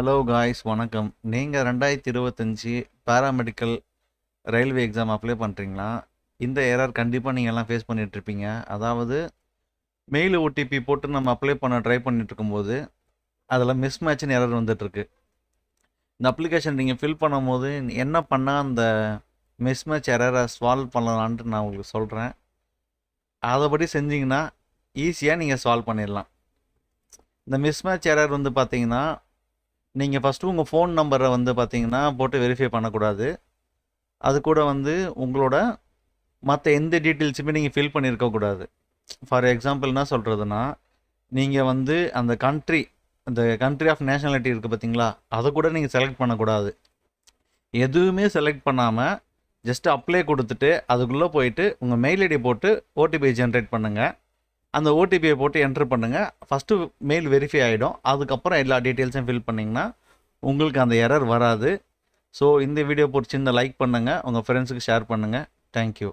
Hello guys வணக்கம். நீங்கள் ரெண்டாயிரத்தி இருபத்தஞ்சி பேராமெடிக்கல் ரயில்வே எக்ஸாம் அப்ளை பண்ணுறீங்களா இந்த எரர் கண்டிப்பாக நீங்கள் எல்லாம் ஃபேஸ் பண்ணிகிட்ருப்பீங்க அதாவது மெயில் ஓடிபி போட்டு நம்ம அப்ளை பண்ண ட்ரை பண்ணிட்டுருக்கும்போது அதில் மிஸ் மேட்ச்னு எரர் வந்துட்டுருக்கு. இந்த அப்ளிகேஷன் நீங்கள் ஃபில் பண்ணும்போது என்ன பண்ணால் அந்த மிஸ் மேட்ச் எரரை சால்வ் பண்ணலான்ட்டு நான் உங்களுக்கு சொல்கிறேன் அதைப்படி செஞ்சிங்கன்னா ஈஸியாக நீங்கள் சால்வ் பண்ணிடலாம். இந்த மிஸ் மேட்ச் எரர் வந்து பார்த்தீங்கன்னா நீங்கள் ஃபஸ்ட்டு உங்கள் ஃபோன் நம்பரை வந்து பார்த்தீங்கன்னா போட்டு வெரிஃபை பண்ணக்கூடாது. அது கூட வந்து உங்களோட மற்ற எந்த டீட்டெயில்ஸுமே நீங்கள் ஃபில் பண்ணியிருக்கக்கூடாது ஃபார் எக்ஸாம்பிள் என்ன சொல்கிறதுனா நீங்கள் வந்து அந்த கண்ட்ரி அந்த கண்ட்ரி ஆஃப் நேஷனாலிட்டி இருக்குது பார்த்தீங்களா அதை கூட நீங்கள் செலக்ட் பண்ணக்கூடாது. எதுவுமே செலக்ட் பண்ணாமல் ஜஸ்ட் அப்ளை கொடுத்துட்டு அதுக்குள்ளே போயிட்டு உங்கள் மெயில் ஐடி போட்டு ஓடிபி ஜென்ரேட் பண்ணுங்கள் அந்த ஓடிபியை போட்டு என்ட்ரு பண்ணுங்கள் ஃபஸ்ட்டு மெயில் வெரிஃபை ஆகிடும் அதுக்கப்புறம் எல்லா டீட்டெயில்ஸையும் ஃபில் பண்ணிங்கன்னா உங்களுக்கு அந்த எரர் வராது. ஸோ இந்த வீடியோ பிடிச்சிருந்தா லைக் பண்ணுங்கள் உங்கள் ஃப்ரெண்ட்ஸுக்கு ஷேர் பண்ணுங்கள் தேங்க்யூ